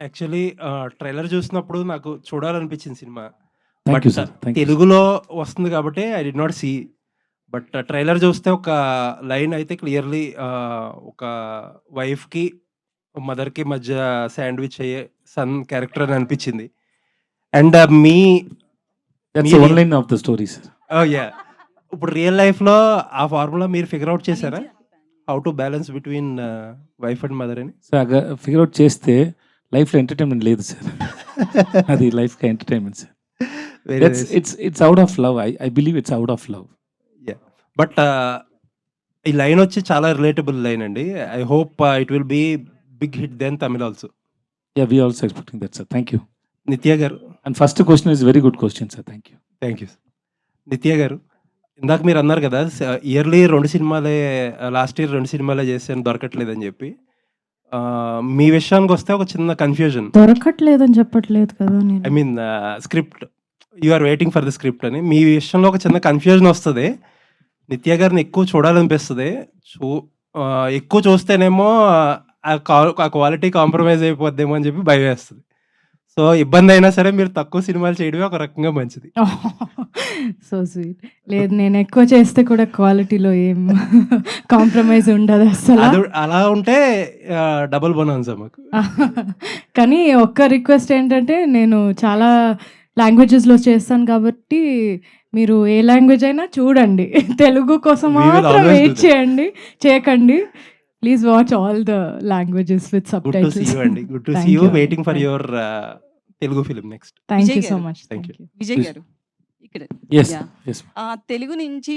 Actually trailer చూసినప్పుడు నాకు చూడాలనిపించింది cinema. But తెలుగులో వస్తుంది కాబట్టి I did not see but trailer చూస్తే ఒక లైన్ అయితే క్లియర్లీ ఒక వైఫ్కి మదర్కి మధ్య శాండ్విచ్ అయ్యే సన్ క్యారెక్టర్ అని అనిపించింది. And me line of the story sir yeah ఇప్పుడు రియల్ లైఫ్లో ఆ ఫార్ములా మీరు ఫిగర్ అవుట్ చేశారా? How to balance between wife and mother అని? సో ఫిగర్ అవుట్ చేస్తే లైఫ్లో ఎంటర్టైన్మెంట్ లేదు సార్. అది లైఫ్కి entertainment sir. It's it's it's out of love I I believe it's out of love but ఈ line వచ్చి చాలా రిలేటబుల్ లైన్ అండి. I hope it will be big hit then Tamil also yeah we also expecting that sir thank you Nithya garu and first question is very good question sir thank you thank you Nithya garu ఇందాక మీరు అన్నారు కదా yearly రెండు సినిమాలే last year రెండు సినిమాలే చేశాను దొరకట్లేదని చెప్పి. మీ విషయానికి వస్తే ఒక చిన్న కన్ఫ్యూజన్ దొరకట్లేదని చెప్పట్లేదు కదా I mean script you are waiting for the script అని. మీ విషయంలో ఒక చిన్న కన్ఫ్యూజన్ వస్తుంది. నిత్య గారిని ఎక్కువ చూడాలనిపిస్తుంది. చూ ఎక్కువ చూస్తేనేమో ఆ క్వాలిటీ కాంప్రమైజ్ అయిపోద్దేమో అని చెప్పి భయం వేస్తుంది సో ఇబ్బంది అయినా సరే మీరు తక్కువ సినిమాలు చేయడమే ఒక రకంగా మంచిది. సో స్వీట్ లేదు నేను ఎక్కువ చేస్తే కూడా క్వాలిటీలో ఏం కాంప్రమైజ్ ఉండదు అసలు. అలా ఉంటే డబుల్ బోనాన్సా మాకు. కానీ ఒక్క రిక్వెస్ట్ ఏంటంటే నేను చాలా లాంగ్వేజెస్లో చేస్తాను కాబట్టి మీరు ఏ లాంగ్వేజ్ అయినా చూడండి. తెలుగు కోసం మాత్రం వెయిట్. చేయండి చేయకండి. Please watch all the languages with sub good to see you అండి good to Thank see you you. Waiting for your Telugu film next thank you Vijay so. Much Thank thank Vijay. Garu. ఇక్కడ. తెలుగు నుంచి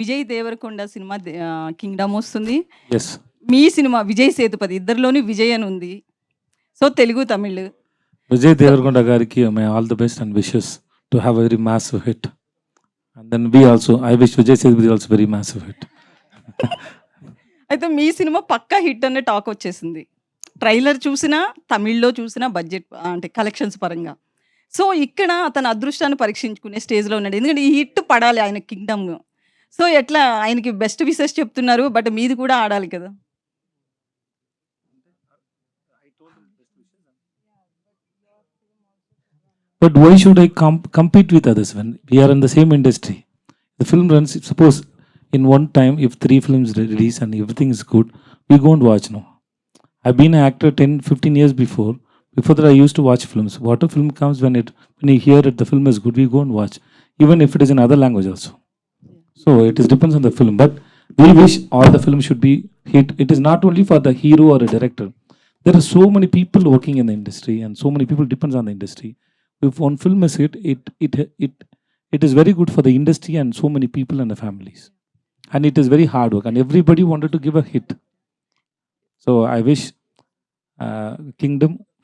విజయ్ దేవరకొండ సినిమా Kingdom వస్తుంది. మీ సినిమా విజయ్ సేతుపతి ఇద్దరిలోని విజయ్ అని ఉంది. సో తెలుగు తమిళ్. విజయ్ దేవరకొండ గారికి my all the best and wishes to have very massive hit. And then B also I wish Vijay Sethupathi also very massive hit. అయితే మీ సినిమా పక్కా హిట్ అనే టాక్ వచ్చేసింది. ట్రైలర్ చూసినా తమిళ్ళో చూసినా బడ్జెట్ అంటే కలెక్షన్స్ పరంగా. సో ఇక్కడ అతను అదృష్టాన్ని పరీక్షించుకునే స్టేజ్లో ఉన్నాడు ఎందుకంటే ఈ హిట్ పడాలి ఆయన కింగ్డమ్ సో ఎట్లా ఆయనకి బెస్ట్ విసెస్ చెప్తున్నారు బట్ మీది కూడా ఆడాలి కదా but why should I comp compete with others when we're in the same industry the film runs suppose in one time if three films release and everything is good we won't watch no I been actor ten fifteen years before actor 10, 15 years before. Before that, I used to watch films. What a film comes when it when you hear it, the film is good, we go and watch, even if it is in other language also. So it is depends on the film. But we wish all the films should be hit. It is not only for the hero or a director. There are so many people working in the industry, and so many people depends on the industry if one film is hit, it it it it is very good for the industry and so many people and the families. And it is very hard work, and everybody wanted to give a hit. So I wish uh, Kingdom